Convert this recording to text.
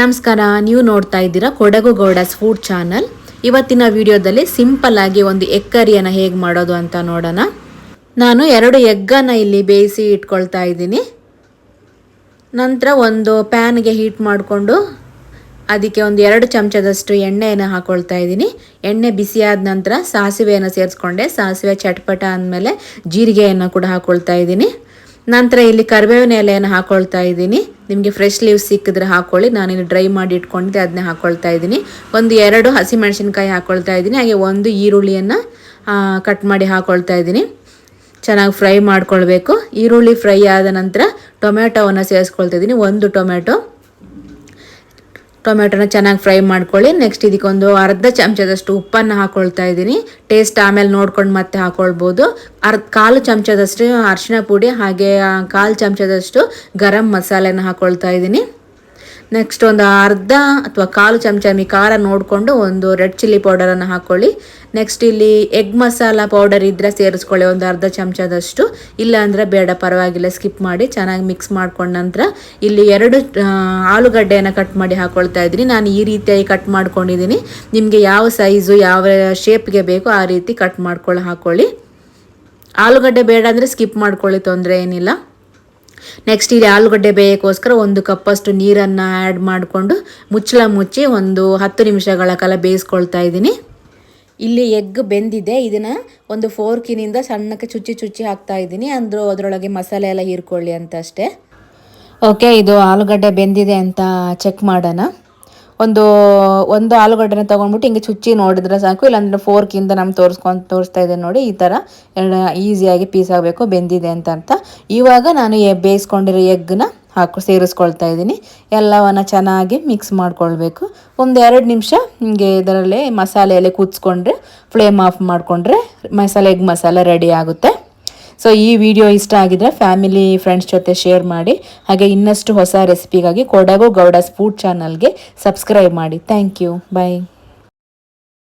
ನಮಸ್ಕಾರ, ನೀವು ನೋಡ್ತಾ ಇದ್ದೀರಾ ಕೊಡಗು ಗೌಡಸ್ ಫುಡ್ ಚಾನಲ್. ಇವತ್ತಿನ ವಿಡಿಯೋದಲ್ಲಿ ಸಿಂಪಲ್ ಆಗಿ ಒಂದು ಎಗ್ ಕರಿಯನ್ನು ಹೇಗೆ ಮಾಡೋದು ಅಂತ ನೋಡೋಣ. ನಾನು ಎರಡು ಎಗ್ಗನ್ನು ಇಲ್ಲಿ ಬೇಯಿಸಿ ಇಟ್ಕೊಳ್ತಾ ಇದ್ದೀನಿ. ನಂತರ ಒಂದು ಪ್ಯಾನ್ಗೆ ಹೀಟ್ ಮಾಡಿಕೊಂಡು ಅದಕ್ಕೆ ಒಂದು ಎರಡು ಚಮಚದಷ್ಟು ಎಣ್ಣೆಯನ್ನು ಹಾಕೊಳ್ತಾ ಇದ್ದೀನಿ. ಎಣ್ಣೆ ಬಿಸಿಯಾದ ನಂತರ ಸಾಸಿವೆಯನ್ನು ಸೇರಿಸ್ಕೊಂಡೆ. ಸಾಸಿವೆ ಚಟ್ಪಟ ಅಂದಮೇಲೆ ಜೀರಿಗೆಯನ್ನು ಕೂಡ ಹಾಕೊಳ್ತಾ ಇದ್ದೀನಿ. ನಂತರ ಇಲ್ಲಿ ಕರಿಬೇವಿನ ಎಲೆಯನ್ನು ಹಾಕೊಳ್ತಾ ಇದ್ದೀನಿ. ನಿಮಗೆ ಫ್ರೆಶ್ ಲೀವ್ಸ್ ಸಿಕ್ಕಿದ್ರೆ ಹಾಕೊಳ್ಳಿ. ನಾನಿಲ್ಲಿ ಡ್ರೈ ಮಾಡಿ ಇಟ್ಕೊಂಡಿದ್ದೆ ಅದನ್ನೇ ಹಾಕೊಳ್ತಾ ಇದ್ದೀನಿ. ಒಂದು ಎರಡು ಹಸಿಮೆಣಸಿನ್ಕಾಯಿ ಹಾಕೊಳ್ತಾ ಇದ್ದೀನಿ. ಹಾಗೆ ಒಂದು ಈರುಳ್ಳಿಯನ್ನು ಕಟ್ ಮಾಡಿ ಹಾಕೊಳ್ತಾ ಇದ್ದೀನಿ. ಚೆನ್ನಾಗಿ ಫ್ರೈ ಮಾಡ್ಕೊಳ್ಬೇಕು. ಈರುಳ್ಳಿ ಫ್ರೈ ಆದ ನಂತರ ಟೊಮೆಟೊವನ್ನು ಸೇರಿಸ್ಕೊಳ್ತಾ ಇದ್ದೀನಿ. ಒಂದು ಟೊಮೆಟೊ ಟೊಮೆಟೊನ ಚೆನ್ನಾಗಿ ಫ್ರೈ ಮಾಡ್ಕೊಳ್ಳಿ. ನೆಕ್ಸ್ಟ್ ಇದಕ್ಕೊಂದು ಅರ್ಧ ಚಮಚದಷ್ಟು ಉಪ್ಪನ್ನು ಹಾಕೊಳ್ತಾ ಇದ್ದೀನಿ. ಟೇಸ್ಟ್ ಆಮೇಲೆ ನೋಡ್ಕೊಂಡು ಮತ್ತೆ ಹಾಕೊಳ್ಬೋದು. ಅರ್ಧ ಕಾಲು ಚಮಚದಷ್ಟು ಅರಿಶಿನ ಪುಡಿ ಹಾಗೆ ಕಾಲು ಚಮಚದಷ್ಟು ಗರಂ ಮಸಾಲೆನ ಹಾಕೊಳ್ತಾ ಇದ್ದೀನಿ. ನೆಕ್ಸ್ಟ್ ಒಂದು ಅರ್ಧ ಅಥವಾ ಕಾಲು ಚಮಚ ಮಿ ಖಾರ ನೋಡಿಕೊಂಡು ಒಂದು ರೆಡ್ ಚಿಲ್ಲಿ ಪೌಡರನ್ನು ಹಾಕ್ಕೊಳ್ಳಿ ನೆಕ್ಸ್ಟ್ ಇಲ್ಲಿ ಎಗ್ ಮಸಾಲ ಪೌಡರ್ ಇದ್ದರೆ ಸೇರಿಸ್ಕೊಳ್ಳಿ, ಒಂದು ಅರ್ಧ ಚಮಚದಷ್ಟು. ಇಲ್ಲ ಅಂದರೆ ಬೇಡ, ಪರವಾಗಿಲ್ಲ ಸ್ಕಿಪ್ ಮಾಡಿ, ಚೆನ್ನಾಗಿ ಮಿಕ್ಸ್ ಮಾಡ್ಕೊಂಡ ನಂತರ ಇಲ್ಲಿ ಎರಡು ಆಲೂಗಡ್ಡೆಯನ್ನು ಕಟ್ ಮಾಡಿ ಹಾಕ್ಕೊಳ್ತಾ ಇದ್ದೀನಿ. ನಾನು ಈ ರೀತಿಯಾಗಿ ಕಟ್ ಮಾಡ್ಕೊಂಡಿದ್ದೀನಿ. ನಿಮಗೆ ಯಾವ ಸೈಜು ಯಾವ ಶೇಪ್ಗೆ ಬೇಕೋ ಆ ರೀತಿ ಕಟ್ ಮಾಡ್ಕೊಳ್ಳಿ ಹಾಕ್ಕೊಳ್ಳಿ ಆಲೂಗಡ್ಡೆ ಬೇಡ ಅಂದರೆ ಸ್ಕಿಪ್ ಮಾಡ್ಕೊಳ್ಳಿ, ತೊಂದರೆ ಏನಿಲ್ಲ. ನೆಕ್ಸ್ಟ್ ಇಲ್ಲಿ ಆಲೂಗಡ್ಡೆ ಬೇಯೋಕ್ಕೋಸ್ಕರ ಒಂದು ಕಪ್ಪಷ್ಟು ನೀರನ್ನು ಆ್ಯಡ್ ಮಾಡಿಕೊಂಡು ಮುಚ್ಚಳ ಮುಚ್ಚಿ ಒಂದು ಹತ್ತು ನಿಮಿಷಗಳ ಕಾಲ ಬೇಯಿಸ್ಕೊಳ್ತಾ ಇದ್ದೀನಿ. ಇಲ್ಲಿ ಎಗ್ ಬೆಂದಿದೆ. ಇದನ್ನು ಒಂದು ಫೋರ್ಕಿನಿಂದ ಸಣ್ಣಕ್ಕೆ ಚುಚ್ಚಿ ಚುಚ್ಚಿ ಹಾಕ್ತಾ ಇದ್ದೀನಿ. ಅಂದರೂ ಅದರೊಳಗೆ ಮಸಾಲೆ ಎಲ್ಲ ಹೀರ್ಕೊಳ್ಳಿ ಅಂತ ಅಷ್ಟೇ. ಓಕೆ ಇದು ಆಲೂಗಡ್ಡೆ ಬೆಂದಿದೆ ಅಂತ ಚೆಕ್ ಮಾಡೋಣ. ಒಂದು ಒಂದು ಆಲೂಗಡ್ಡೆನ ತೊಗೊಂಡ್ಬಿಟ್ಟು ಹಿಂಗೆ ಚುಚ್ಚಿ ನೋಡಿದ್ರೆ ಸಾಕು. ಇಲ್ಲಾಂದರೆ ಫೋರ್ಕಿಂದ ನಮ್ಗೆ ತೋರಿಸ್ಕೊಂಡು, ತೋರಿಸ್ತಾ ಇದೆ ನೋಡಿ, ಈ ಥರ ಈಸಿಯಾಗಿ ಪೀಸ್ ಆಗಬೇಕು, ಬೆಂದಿದೆ ಅಂತ ಅಂತ ಇವಾಗ ನಾನು ಬೇಯಿಸ್ಕೊಂಡಿರೋ ಎಗ್ನ ಹಾಕಿ, ಸೇರಿಸ್ಕೊಳ್ತಾ ಇದ್ದೀನಿ. ಎಲ್ಲವನ್ನು ಚೆನ್ನಾಗಿ ಮಿಕ್ಸ್ ಮಾಡ್ಕೊಳ್ಬೇಕು. ಒಂದು ಎರಡು ನಿಮಿಷ ಹಿಂಗೆ ಇದರಲ್ಲಿ ಮಸಾಲೆಯಲ್ಲಿ ಕೂತ್ಸ್ಕೊಂಡ್ರೆ ಫ್ಲೇಮ್ ಆಫ್ ಮಾಡಿಕೊಂಡ್ರೆ ಮಸಾಲೆ ಎಗ್ ಮಸಾಲೆ ರೆಡಿ ಆಗುತ್ತೆ. ಸೊ ಈ ವಿಡಿಯೋ ಇಷ್ಟ ಆಗಿದ್ರೆ ಫ್ಯಾಮಿಲಿ ಫ್ರೆಂಡ್ಸ್ ಜೊತೆ ಶೇರ್ ಮಾಡಿ. ಹಾಗೆ ಇನ್ನಷ್ಟು ಹೊಸ ರೆಸಿಪಿಗಾಗಿ ಕೊಡಗು ಗೌಡಸ್ ಫುಡ್ ಚಾನಲ್ಗೆ ಸಬ್ಸ್ಕ್ರೈಬ್ ಮಾಡಿ. Thank you bye